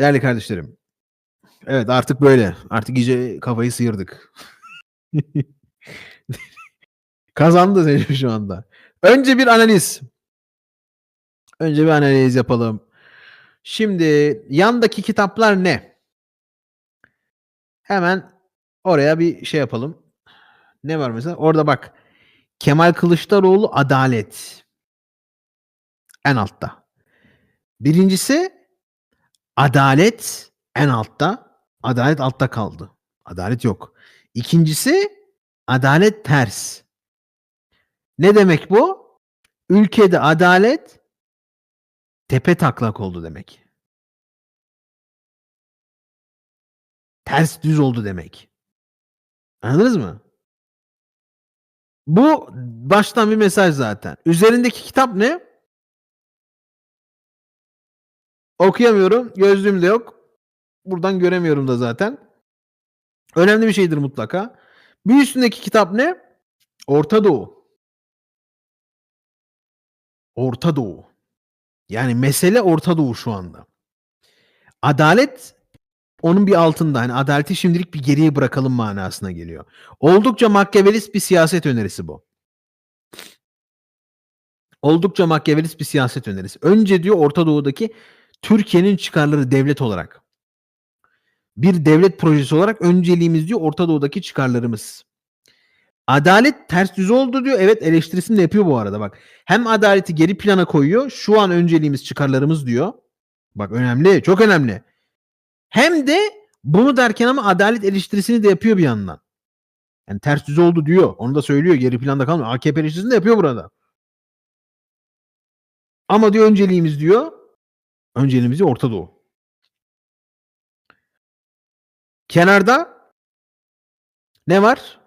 Değerli kardeşlerim. Evet artık böyle. Artık iyice kafayı sıyırdık. Kazandı Selim şu anda. Önce bir analiz. Önce bir analiz yapalım. Şimdi yandaki kitaplar ne? Hemen oraya bir şey yapalım. Ne var mesela? Orada bak. Kemal Kılıçdaroğlu Adalet. En altta. Birincisi Adalet en altta. Adalet altta kaldı. Adalet yok. İkincisi adalet ters. Ne demek bu? Ülkede adalet tepe taklak oldu demek. Ters düz oldu demek. Anladınız mı? Bu baştan bir mesaj zaten. Üzerindeki kitap ne? Okuyamıyorum. Gözlüğüm de yok. Buradan göremiyorum da zaten. Önemli bir şeydir mutlaka. Bir üstündeki kitap ne? Orta Doğu. Orta Doğu. Yani mesele Orta Doğu şu anda. Adalet onun bir altında. Hani adaleti şimdilik bir geriye bırakalım manasına geliyor. Oldukça makyavelist bir siyaset önerisi bu. Oldukça makyavelist bir siyaset önerisi. Önce diyor Orta Doğu'daki Türkiye'nin çıkarları devlet olarak. Bir devlet projesi olarak önceliğimiz diyor Orta Doğu'daki çıkarlarımız. Adalet ters düz oldu diyor. Evet eleştirisini de yapıyor bu arada bak. Hem adaleti geri plana koyuyor. Şu an önceliğimiz çıkarlarımız diyor. Bak önemli, çok önemli. Hem de bunu derken ama adalet eleştirisini de yapıyor bir yandan. Yani ters düz oldu diyor. Onu da söylüyor. Geri planda kalmıyor. AKP eleştirisini de yapıyor burada. Ama diyor önceliğimiz diyor. Önceliğimiz Orta Doğu. Kenarda ne var?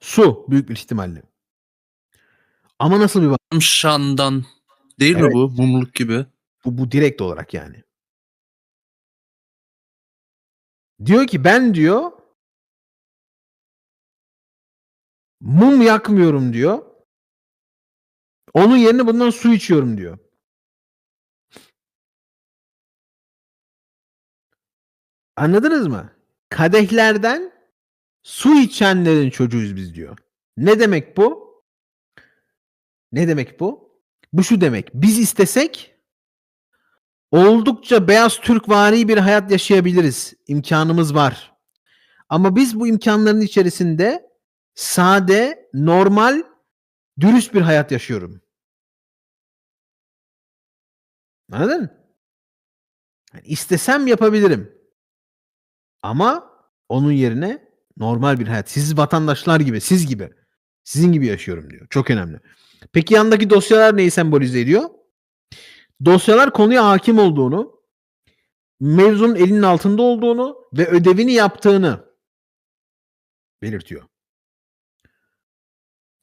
Su büyük bir ihtimalle. Ama nasıl bir bak- Şandan. Değil Evet. mi bu? Mumluk gibi. bu, bu direkt olarak yani. Diyor ki ben diyor mum yakmıyorum diyor. Onun yerine bundan su içiyorum diyor. Anladınız mı? Kadehlerden su içenlerin çocuğuyuz biz diyor. Ne demek bu? Ne demek bu? Bu şu demek. Biz istesek oldukça beyaz Türkvari bir hayat yaşayabiliriz. İmkanımız var. Ama biz bu imkanların içerisinde sade, normal, dürüst bir hayat yaşıyorum. Anladın? Yani istesem yapabilirim. Ama onun yerine normal bir hayat. Siz vatandaşlar gibi, siz gibi. Sizin gibi yaşıyorum diyor. Çok önemli. Peki yandaki dosyalar neyi sembolize ediyor? Dosyalar konuya hakim olduğunu, mevzunun elinin altında olduğunu ve ödevini yaptığını belirtiyor.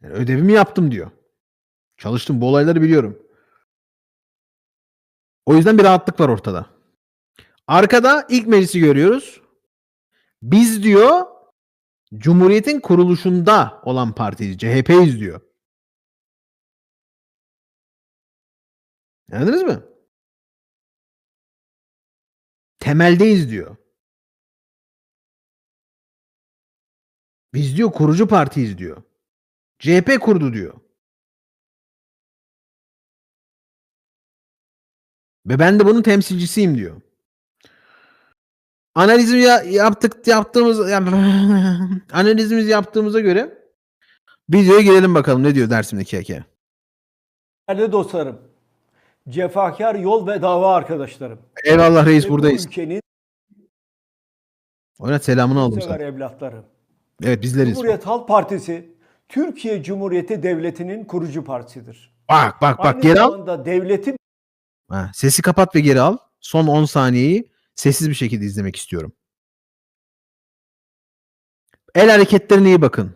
Yani ödevimi yaptım diyor. Çalıştım bu olayları biliyorum. O yüzden bir rahatlık var ortada. Arkada ilk meclisi görüyoruz. Biz diyor Cumhuriyet'in kuruluşunda olan partiyiz. CHP'yiz diyor. Anladınız mı? Temeldeyiz diyor. Biz diyor kurucu partiyiz diyor. CHP kurdu diyor. Ve ben de bunun temsilcisiyim diyor. Analizimi ya- yaptık yaptığımız yani analizimizi yaptığımıza göre videoya girelim bakalım ne diyor Dersim'deki hikaye. Değerli dostlarım, cefakar yol ve dava arkadaşlarım. Eyvallah reis Ve bu buradayız. ülkenin Oynat selamını aldım sever sana. evlatları. Evet bizleriz. Cumhuriyet Halk Partisi, Türkiye Cumhuriyeti Devleti'nin kurucu partisidir. Bak bak bak Aynı geri al. zamanda devletin Ha, sesi kapat ve geri al. Son 10 saniyeyi sessiz bir şekilde izlemek istiyorum. El hareketlerine iyi bakın.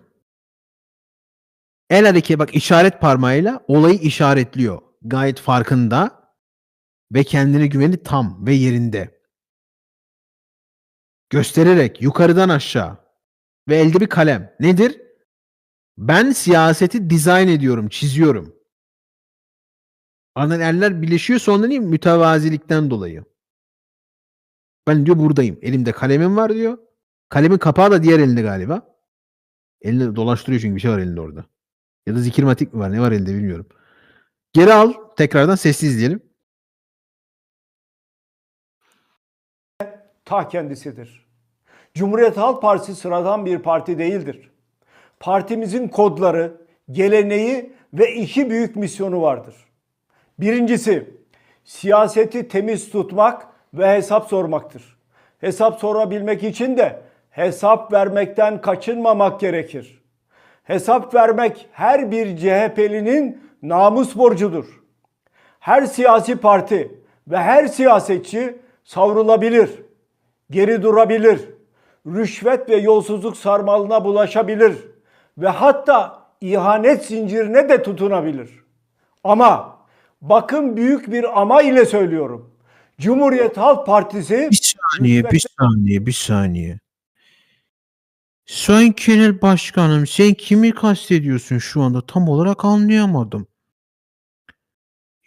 El hareketi bak işaret parmağıyla olayı işaretliyor. Gayet farkında ve kendine güveni tam ve yerinde. Göstererek yukarıdan aşağı ve elde bir kalem. Nedir? Ben siyaseti dizayn ediyorum, çiziyorum. Ardından eller birleşiyor sonra değil mi? Mütevazilikten dolayı. Ben diyor buradayım. Elimde kalemim var diyor. Kalemin kapağı da diğer elinde galiba. Elinde dolaştırıyor çünkü bir şey var elinde orada. Ya da zikirmatik mi var ne var elinde bilmiyorum. Geri al. Tekrardan sesli izleyelim. ta kendisidir. Cumhuriyet Halk Partisi sıradan bir parti değildir. Partimizin kodları, geleneği ve iki büyük misyonu vardır. Birincisi, siyaseti temiz tutmak ve hesap sormaktır. Hesap sorabilmek için de hesap vermekten kaçınmamak gerekir. Hesap vermek her bir CHP'linin namus borcudur. Her siyasi parti ve her siyasetçi savrulabilir, geri durabilir, rüşvet ve yolsuzluk sarmalına bulaşabilir ve hatta ihanet zincirine de tutunabilir. Ama bakın büyük bir ama ile söylüyorum. Cumhuriyet Halk Partisi Bir saniye, bir saniye, bir saniye. Sayın Genel Başkanım, sen kimi kastediyorsun şu anda? Tam olarak anlayamadım.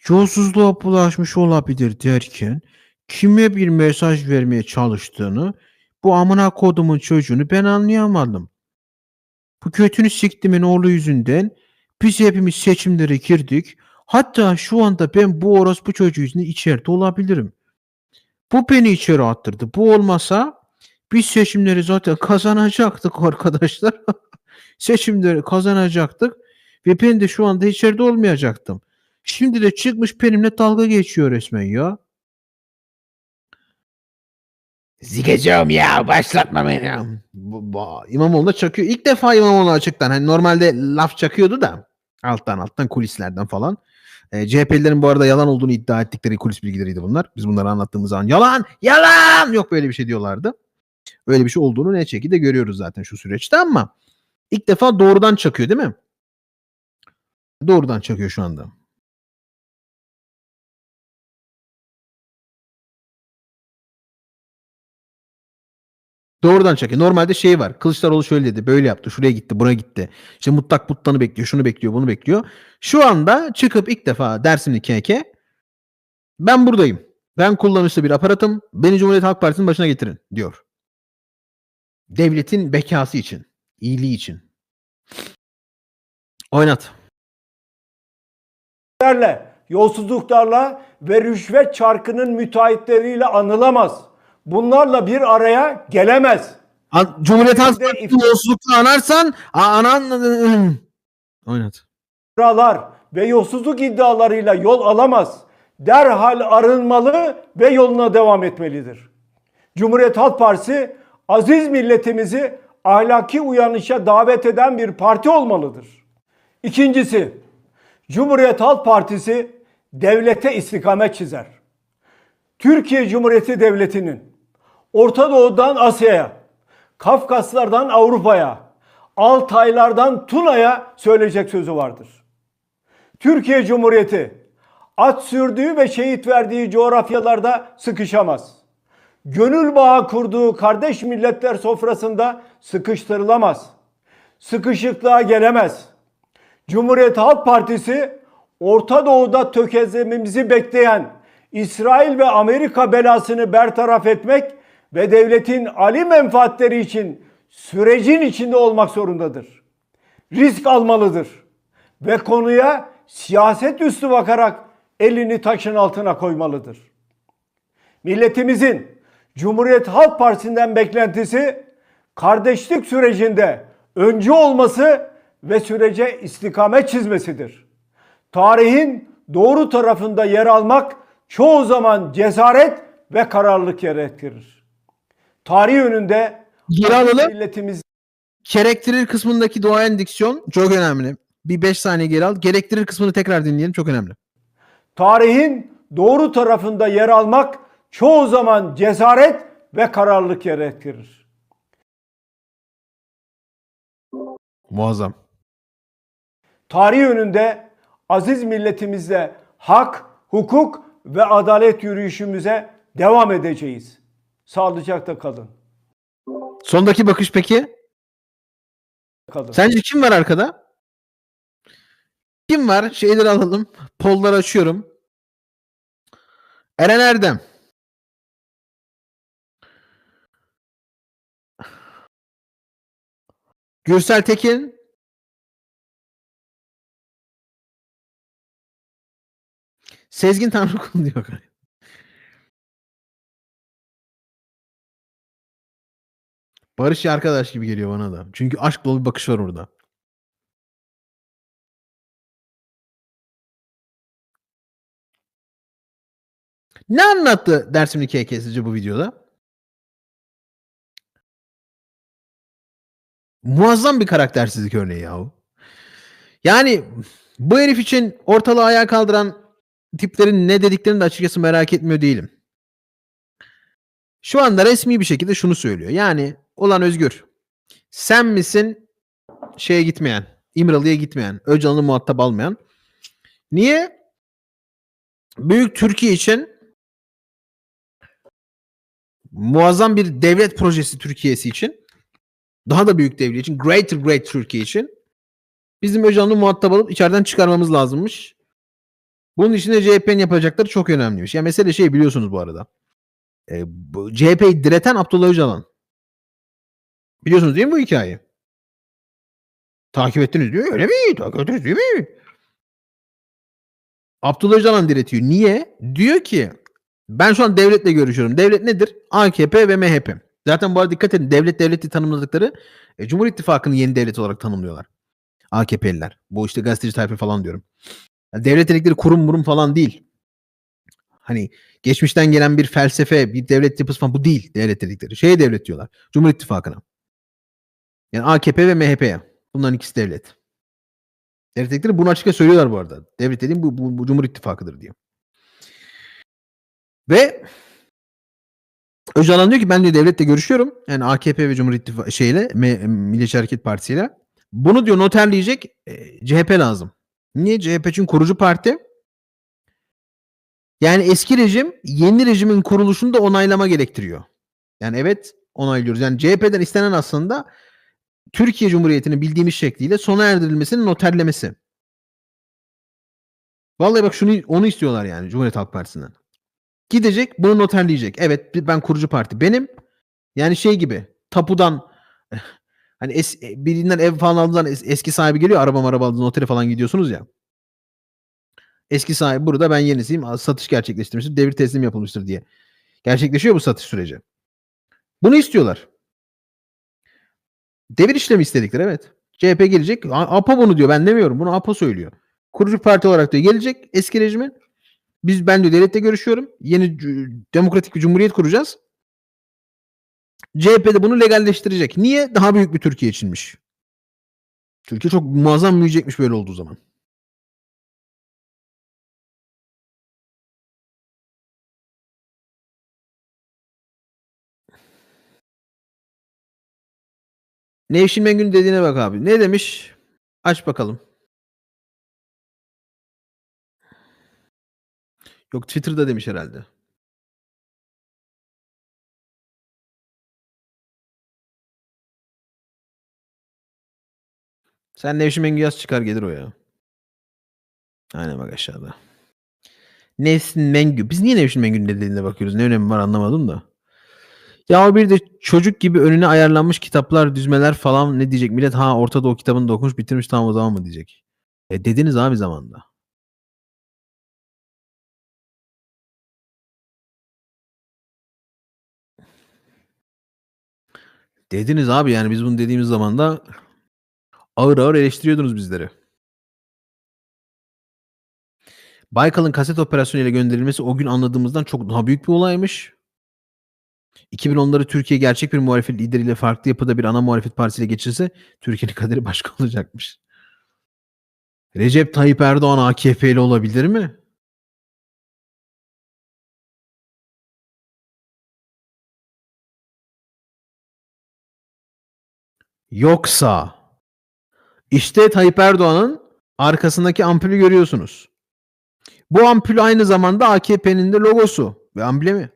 Yolsuzluğa bulaşmış olabilir derken kime bir mesaj vermeye çalıştığını bu amına kodumun çocuğunu ben anlayamadım. Bu götünü siktimin oğlu yüzünden biz hepimiz seçimlere girdik. Hatta şu anda ben bu orospu çocuğu yüzünden içeride olabilirim. Bu beni içeri attırdı. Bu olmasa biz seçimleri zaten kazanacaktık arkadaşlar. seçimleri kazanacaktık ve ben de şu anda içeride olmayacaktım. Şimdi de çıkmış benimle dalga geçiyor resmen ya. Zikeceğim ya başlatma beni. Bu, bu, İmamoğlu'na çakıyor. İlk defa İmamoğlu açıktan. Hani normalde laf çakıyordu da alttan alttan kulislerden falan. E, CHP'lilerin bu arada yalan olduğunu iddia ettikleri kulis bilgileriydi bunlar. Biz bunları anlattığımız zaman yalan yalan yok böyle bir şey diyorlardı. Öyle bir şey olduğunu ne şekilde görüyoruz zaten şu süreçte ama ilk defa doğrudan çakıyor değil mi? Doğrudan çakıyor şu anda. Doğrudan çakıyor. Normalde şey var. Kılıçdaroğlu şöyle dedi. Böyle yaptı. Şuraya gitti. Buraya gitti. İşte mutlak mutlanı bekliyor. Şunu bekliyor. Bunu bekliyor. Şu anda çıkıp ilk defa Dersimli KK ben buradayım. Ben kullanışlı bir aparatım. Beni Cumhuriyet Halk Partisi'nin başına getirin diyor. Devletin bekası için. iyiliği için. Oynat. yolsuzluklarla ve rüşvet çarkının müteahhitleriyle anılamaz. Bunlarla bir araya gelemez. Cumhuriyet Halk Partisi'nin yolsuzlukla anarsan anan oynat. iftiralar ve yolsuzluk iddialarıyla yol alamaz. Derhal arınmalı ve yoluna devam etmelidir. Cumhuriyet Halk Partisi aziz milletimizi ahlaki uyanışa davet eden bir parti olmalıdır. İkincisi, Cumhuriyet Halk Partisi devlete istikamet çizer. Türkiye Cumhuriyeti Devleti'nin Orta Doğu'dan Asya'ya, Kafkaslardan Avrupa'ya, Altaylardan Tuna'ya söyleyecek sözü vardır. Türkiye Cumhuriyeti at sürdüğü ve şehit verdiği coğrafyalarda sıkışamaz. Gönül bağı kurduğu kardeş milletler sofrasında sıkıştırılamaz. Sıkışıklığa gelemez. Cumhuriyet Halk Partisi Orta Doğu'da tökezlememizi bekleyen İsrail ve Amerika belasını bertaraf etmek ve devletin ali menfaatleri için sürecin içinde olmak zorundadır. Risk almalıdır ve konuya siyaset üstü bakarak elini taşın altına koymalıdır. Milletimizin Cumhuriyet Halk Partisi'nden beklentisi kardeşlik sürecinde öncü olması ve sürece istikamet çizmesidir. Tarihin doğru tarafında yer almak çoğu zaman cesaret ve kararlılık gerektirir. Tarih önünde Geri alalım. milletimiz Gerektirir kısmındaki doğayan diksiyon çok önemli. Bir 5 saniye geri al. Gerektirir kısmını tekrar dinleyelim. Çok önemli. Tarihin doğru tarafında yer almak çoğu zaman cesaret ve kararlılık gerektirir. Muazzam. Tarih önünde aziz milletimizle hak, hukuk ve adalet yürüyüşümüze devam edeceğiz. Sağlıcakla kalın. Sondaki bakış peki? Kalın. Sence kim var arkada? Kim var? Şeyleri alalım. Polları açıyorum. Eren Erdem. Gürsel Tekin. Sezgin Tanrıkul diyor. Barış arkadaş gibi geliyor bana da. Çünkü aşk dolu bir bakış var orada. Ne anlattı Dersimli KK sizce bu videoda? Muazzam bir karaktersizlik örneği yahu. Yani bu herif için ortalığı ayağa kaldıran tiplerin ne dediklerini de açıkçası merak etmiyor değilim. Şu anda resmi bir şekilde şunu söylüyor. Yani ulan Özgür sen misin şeye gitmeyen, İmralı'ya gitmeyen, Öcalan'ı muhatap almayan? Niye? Büyük Türkiye için muazzam bir devlet projesi Türkiye'si için daha da büyük devlet için Greater Great Türkiye için bizim Öcalan'ı muhatap alıp içeriden çıkarmamız lazımmış. Bunun için de CHP'nin yapacakları çok önemliymiş. Ya mesele şey biliyorsunuz bu arada. E, CHP'yi direten Abdullah Öcalan. Biliyorsunuz değil mi bu hikayeyi? Takip ettiniz diyor. Öyle mi? Takip ettiniz değil mi? Abdullah Öcalan diretiyor. Niye? Diyor ki ben şu an devletle görüşüyorum. Devlet nedir? AKP ve MHP. Zaten bu arada dikkat edin. Devlet devleti tanımladıkları e, Cumhur İttifakı'nı yeni devlet olarak tanımlıyorlar. AKP'liler. Bu işte gazeteci tayfa falan diyorum. Yani devlet dedikleri kurum murum falan değil. Hani geçmişten gelen bir felsefe, bir devlet yapısı falan bu değil devlet dedikleri. Şeye devlet diyorlar. Cumhur İttifakı'na. Yani AKP ve MHP'ye. Bunların ikisi devlet. Devlet dedikleri bunu açıkça söylüyorlar bu arada. Devlet dediğim bu, bu, bu Cumhur İttifakı'dır diye. Ve Öcalan diyor ki ben diyor devletle görüşüyorum. Yani AKP ve Cumhur İttifakı şeyle Milliyetçi Hareket Partisi ile. Bunu diyor noterleyecek e, CHP lazım. Niye? CHP çünkü kurucu parti. Yani eski rejim yeni rejimin kuruluşunu da onaylama gerektiriyor. Yani evet onaylıyoruz. Yani CHP'den istenen aslında Türkiye Cumhuriyeti'nin bildiğimiz şekliyle sona erdirilmesinin noterlemesi. Vallahi bak şunu onu istiyorlar yani Cumhuriyet Halk Partisi'nden. Gidecek bunu noterleyecek. Evet ben kurucu parti benim. Yani şey gibi tapudan hani es, birinden ev falan aldığından es- eski sahibi geliyor araba araba aldığında notere falan gidiyorsunuz ya. Eski sahibi burada ben yenisiyim satış gerçekleştirmiştir devir teslim yapılmıştır diye. Gerçekleşiyor bu satış süreci. Bunu istiyorlar. Devir işlemi istedikleri evet. CHP gelecek. APO bunu diyor ben demiyorum. Bunu APO söylüyor. Kurucu parti olarak diyor gelecek eski rejimin. Biz ben diyor devlette görüşüyorum. Yeni demokratik bir cumhuriyet kuracağız. CHP de bunu legalleştirecek. Niye? Daha büyük bir Türkiye içinmiş. Türkiye çok muazzam büyüyecekmiş böyle olduğu zaman. Nevşin Mengü'nün dediğine bak abi. Ne demiş? Aç bakalım. Yok Twitter'da demiş herhalde. Sen Nevşin Mengü yaz çıkar gelir o ya. Aynen bak aşağıda. Nevşin Mengü. Biz niye Nevşin Mengü'nün dediğine bakıyoruz? Ne önemi var anlamadım da. Ya bir de çocuk gibi önüne ayarlanmış kitaplar, düzmeler falan ne diyecek? Millet ha Orta Doğu kitabını da okumuş bitirmiş tamam o zaman mı diyecek? E dediniz abi zamanda. Dediniz abi yani biz bunu dediğimiz zaman da ağır ağır eleştiriyordunuz bizleri. Baykal'ın kaset operasyonu ile gönderilmesi o gün anladığımızdan çok daha büyük bir olaymış. 2010'ları Türkiye gerçek bir muhalefet lideriyle farklı yapıda bir ana muhalefet partisiyle geçirse Türkiye'nin kaderi başka olacakmış. Recep Tayyip Erdoğan AKP'li olabilir mi? Yoksa işte Tayyip Erdoğan'ın arkasındaki ampulü görüyorsunuz. Bu ampul aynı zamanda AKP'nin de logosu ve amblemi.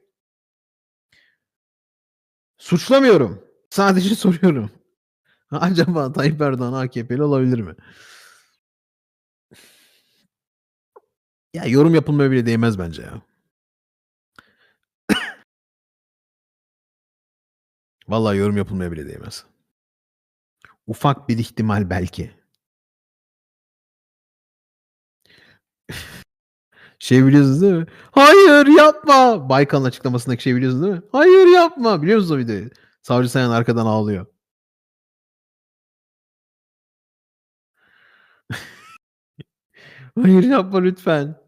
Suçlamıyorum. Sadece soruyorum. Acaba Tayyip Erdoğan AKP'li olabilir mi? Ya yorum yapılmaya bile değmez bence ya. Vallahi yorum yapılmaya bile değmez. Ufak bir ihtimal belki. Şey biliyorsunuz değil mi? Hayır yapma. Baykal'ın açıklamasındaki şey biliyorsunuz değil mi? Hayır yapma. Biliyor musunuz o videoyu? Savcı Sayan arkadan ağlıyor. Hayır yapma lütfen.